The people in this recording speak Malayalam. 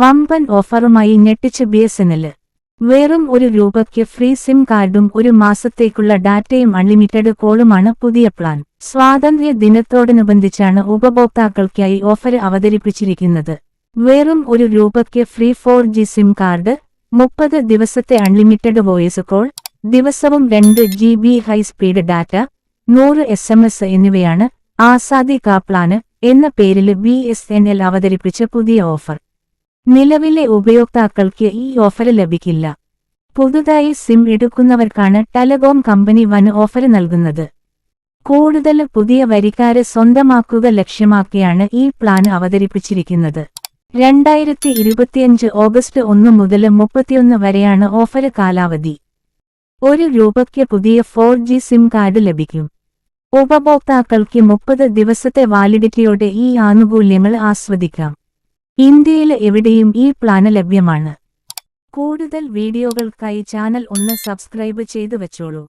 വമ്പൻ ഓഫറുമായി ഞെട്ടിച്ച് ബി എസ് വെറും ഒരു രൂപയ്ക്ക് ഫ്രീ സിം കാർഡും ഒരു മാസത്തേക്കുള്ള ഡാറ്റയും അൺലിമിറ്റഡ് കോളുമാണ് പുതിയ പ്ലാൻ. സ്വാതന്ത്ര്യ ദിനത്തോടനുബന്ധിച്ചാണ് ഉപഭോക്താക്കൾക്കായി ഓഫർ അവതരിപ്പിച്ചിരിക്കുന്നത്. വെറും ഒരു രൂപയ്ക്ക് free four G SIM card മുപ്പത് ദിവസത്തെ അൺലിമിറ്റഡ് വോയിസ് കോൾ ദിവസവും രണ്ട് G B high speed data നൂറ് എസ് എം എസ് എന്നിവയാണ് ആസാദി കാ പ്ലാന് എന്ന പേരിൽ ബി എസ് എൻ എൽ അവതരിപ്പിച്ച പുതിയ ഓഫർ. നിലവിലെ ഉപയോക്താക്കൾക്ക് ഈ ഓഫർ ലഭിക്കില്ല. പുതുതായി സിം എടുക്കുന്നവർക്കാണ് ടെലകോം കമ്പനി വൻ ഓഫർ നൽകുന്നത്. കൂടുതൽ പുതിയ വരിക്കാരെ സ്വന്തമാക്കുക ലക്ഷ്യമാക്കിയാണ് ഈ പ്ലാൻ അവതരിപ്പിച്ചിരിക്കുന്നത്. രണ്ടായിരത്തി ഇരുപത്തിയഞ്ച് ഓഗസ്റ്റ് ഒന്ന് മുതൽ മുപ്പത്തിയൊന്ന് വരെയാണ് ഓഫർ കാലാവധി. ഒരു രൂപയ്ക്ക് പുതിയ ഫോർ ജി സിം കാർഡ് ലഭിക്കും. ഉപഭോക്താക്കൾക്ക് മുപ്പത് ദിവസത്തെ വാലിഡിറ്റിയോടെ ഈ ആനുകൂല്യങ്ങൾ ആസ്വദിക്കാം. ഇന്ത്യയിൽ എവിടെയും ഈ പ്ലാന് ലഭ്യമാണ്. കൂടുതൽ വീഡിയോകൾക്കായി ചാനൽ ഒന്ന് സബ്സ്ക്രൈബ് ചെയ്തു വെച്ചോളൂ.